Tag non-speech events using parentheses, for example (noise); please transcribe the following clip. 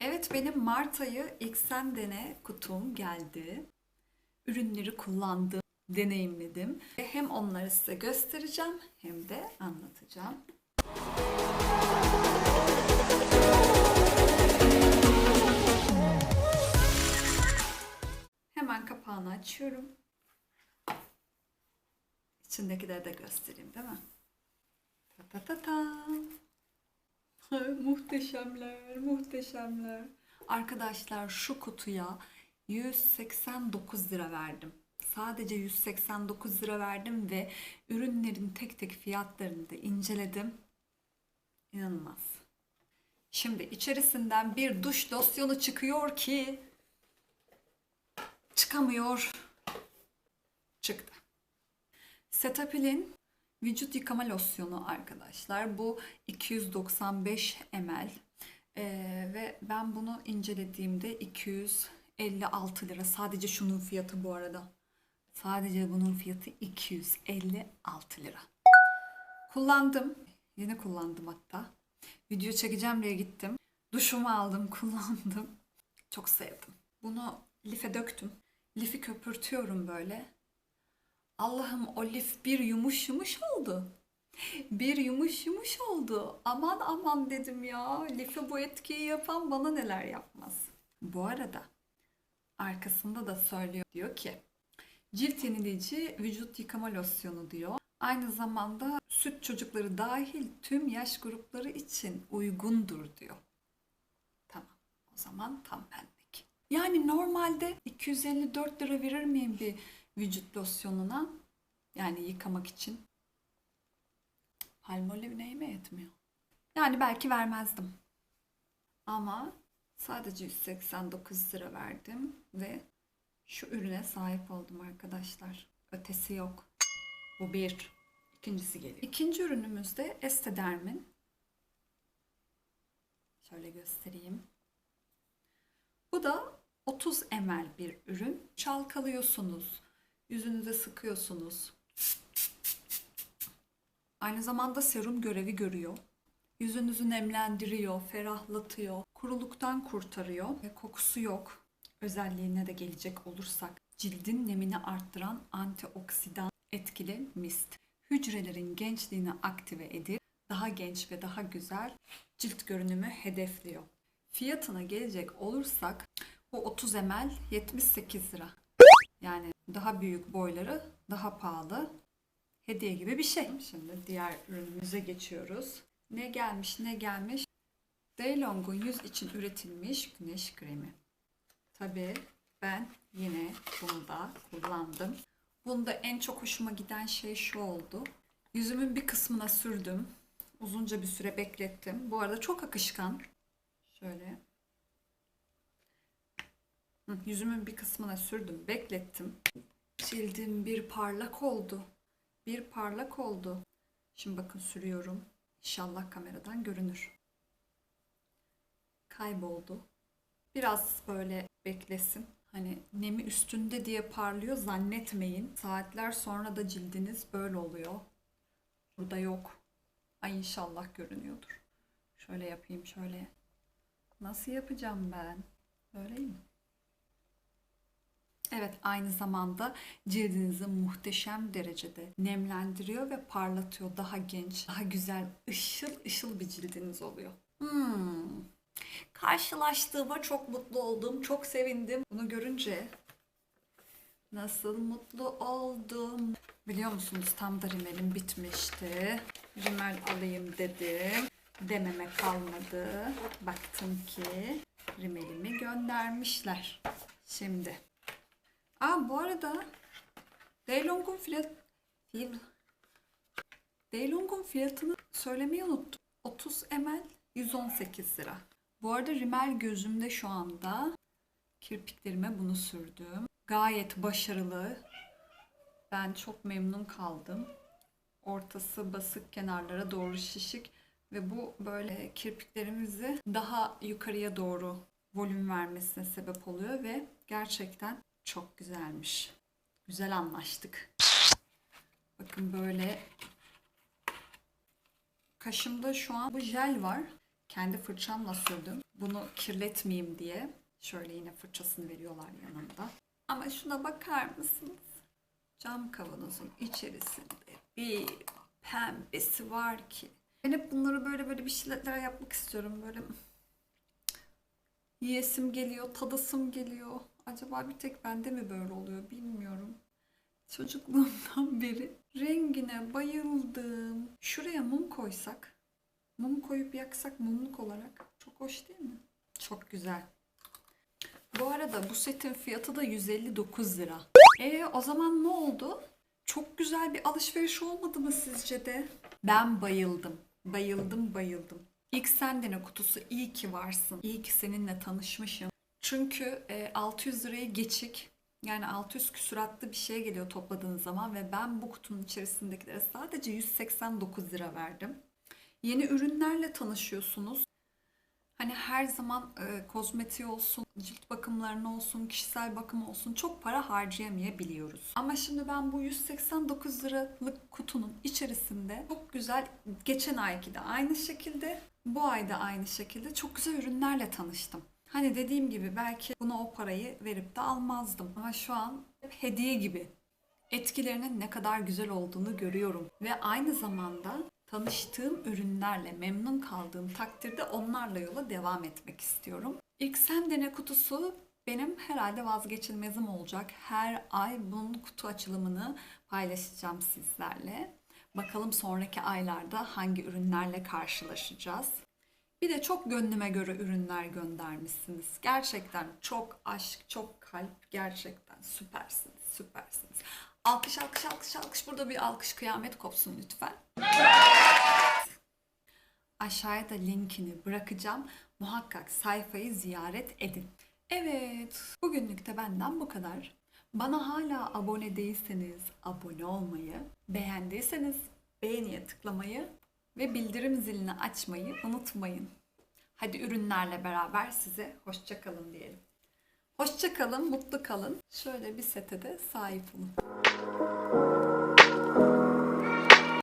Evet benim Mart ayı ilk sen dene kutum geldi. Ürünleri kullandım, deneyimledim. Hem onları size göstereceğim hem de anlatacağım. Hemen kapağını açıyorum. İçindekileri de göstereyim değil mi? Ta ta ta ta. Muhteşemler, muhteşemler. Arkadaşlar şu kutuya 189 lira verdim. Sadece 189 lira verdim ve ürünlerin tek tek fiyatlarını da inceledim. İnanılmaz. Şimdi içerisinden bir duş losyonu çıkıyor ki çıkamıyor. Çıktı. Cetaphil'in vücut yıkama losyonu arkadaşlar. Bu 295 ml. Ee, ve ben bunu incelediğimde 256 lira. Sadece şunun fiyatı bu arada. Sadece bunun fiyatı 256 lira. Kullandım. Yeni kullandım hatta. Video çekeceğim diye gittim. Duşumu aldım, (laughs) kullandım. Çok sevdim. Bunu life döktüm. Lifi köpürtüyorum böyle. Allah'ım o lif bir yumuş yumuş oldu. Bir yumuş yumuş oldu. Aman aman dedim ya. Life bu etkiyi yapan bana neler yapmaz. Bu arada arkasında da söylüyor. Diyor ki cilt yenileyici vücut yıkama losyonu diyor. Aynı zamanda süt çocukları dahil tüm yaş grupları için uygundur diyor. Tamam. O zaman tam benlik. Yani normalde 254 lira verir miyim bir vücut losyonuna? Yani yıkamak için. Palmolive neyime yetmiyor. Yani belki vermezdim. Ama sadece 189 lira verdim ve şu ürüne sahip oldum arkadaşlar. Ötesi yok. Bu bir. İkincisi geliyor. İkinci ürünümüz de Estederm'in. Şöyle göstereyim. Bu da 30 ml bir ürün. Çalkalıyorsunuz. Yüzünüze sıkıyorsunuz. Aynı zamanda serum görevi görüyor. Yüzünüzü nemlendiriyor, ferahlatıyor, kuruluktan kurtarıyor ve kokusu yok. Özelliğine de gelecek olursak cildin nemini arttıran antioksidan etkili mist. Hücrelerin gençliğini aktive edip daha genç ve daha güzel cilt görünümü hedefliyor. Fiyatına gelecek olursak bu 30 ml 78 lira. Yani daha büyük boyları daha pahalı. Hediye gibi bir şey. Şimdi diğer ürünümüze geçiyoruz. Ne gelmiş ne gelmiş? Daylong'un yüz için üretilmiş güneş kremi. Tabii ben yine bunu da kullandım. Bunda en çok hoşuma giden şey şu oldu. Yüzümün bir kısmına sürdüm. Uzunca bir süre beklettim. Bu arada çok akışkan. Şöyle. Yüzümün bir kısmına sürdüm, beklettim. Cildim bir parlak oldu. Bir parlak oldu. Şimdi bakın sürüyorum. İnşallah kameradan görünür. Kayboldu. Biraz böyle beklesin. Hani nemi üstünde diye parlıyor zannetmeyin. Saatler sonra da cildiniz böyle oluyor. Burada yok. Ay inşallah görünüyordur. Şöyle yapayım şöyle. Nasıl yapacağım ben? Böyle mi? Evet aynı zamanda cildinizi muhteşem derecede nemlendiriyor ve parlatıyor. Daha genç, daha güzel, ışıl ışıl bir cildiniz oluyor. Hmm. Karşılaştığıma çok mutlu oldum, çok sevindim. Bunu görünce nasıl mutlu oldum. Biliyor musunuz tam da rimelim bitmişti. Rimel alayım dedim. Dememe kalmadı. Baktım ki rimelimi göndermişler. Şimdi Aa bu arada Daylong'un fiyat Daylong'un fiyatını söylemeyi unuttum. 30 ml 118 lira. Bu arada rimel gözümde şu anda. Kirpiklerime bunu sürdüm. Gayet başarılı. Ben çok memnun kaldım. Ortası basık, kenarlara doğru şişik ve bu böyle kirpiklerimizi daha yukarıya doğru volüm vermesine sebep oluyor ve gerçekten çok güzelmiş. Güzel anlaştık. Bakın böyle kaşımda şu an bu jel var. Kendi fırçamla sürdüm. bunu kirletmeyeyim diye şöyle yine fırçasını veriyorlar yanında. Ama şuna bakar mısınız? Cam kavanozun içerisinde bir pembesi var ki. Ben hep bunları böyle böyle bir şeyler yapmak istiyorum. Böyle yiyesim geliyor, tadasım geliyor. Acaba bir tek bende mi böyle oluyor bilmiyorum. Çocukluğumdan (laughs) beri rengine bayıldım. Şuraya mum koysak, mum koyup yaksak mumluk olarak çok hoş değil mi? Çok güzel. Bu arada bu setin fiyatı da 159 lira. E o zaman ne oldu? Çok güzel bir alışveriş olmadı mı sizce de? Ben bayıldım. Bayıldım bayıldım. İlk sendene kutusu iyi ki varsın. İyi ki seninle tanışmışım. Çünkü e, 600 lirayı geçik yani 600 küsuratlı bir şey geliyor topladığın zaman ve ben bu kutunun içerisindekilere sadece 189 lira verdim. Yeni ürünlerle tanışıyorsunuz. Hani her zaman e, kozmetiği olsun, cilt bakımlarına olsun, kişisel bakım olsun çok para harcayamayabiliyoruz. Ama şimdi ben bu 189 liralık kutunun içerisinde çok güzel geçen ayki de aynı şekilde, bu ayda aynı şekilde çok güzel ürünlerle tanıştım. Hani dediğim gibi belki buna o parayı verip de almazdım. Ama şu an hediye gibi etkilerinin ne kadar güzel olduğunu görüyorum. Ve aynı zamanda tanıştığım ürünlerle memnun kaldığım takdirde onlarla yola devam etmek istiyorum. İlk sen dene kutusu benim herhalde vazgeçilmezim olacak. Her ay bunun kutu açılımını paylaşacağım sizlerle. Bakalım sonraki aylarda hangi ürünlerle karşılaşacağız. Bir de çok gönlüme göre ürünler göndermişsiniz. Gerçekten çok aşk, çok kalp. Gerçekten süpersiniz, süpersiniz. Alkış, alkış, alkış, alkış. Burada bir alkış kıyamet kopsun lütfen. Aşağıya da linkini bırakacağım. Muhakkak sayfayı ziyaret edin. Evet, bugünlük de benden bu kadar. Bana hala abone değilseniz abone olmayı, beğendiyseniz beğeniye tıklamayı ve bildirim zilini açmayı unutmayın. Hadi ürünlerle beraber size hoşça kalın diyelim. Hoşça kalın, mutlu kalın. Şöyle bir sete de sahip olun.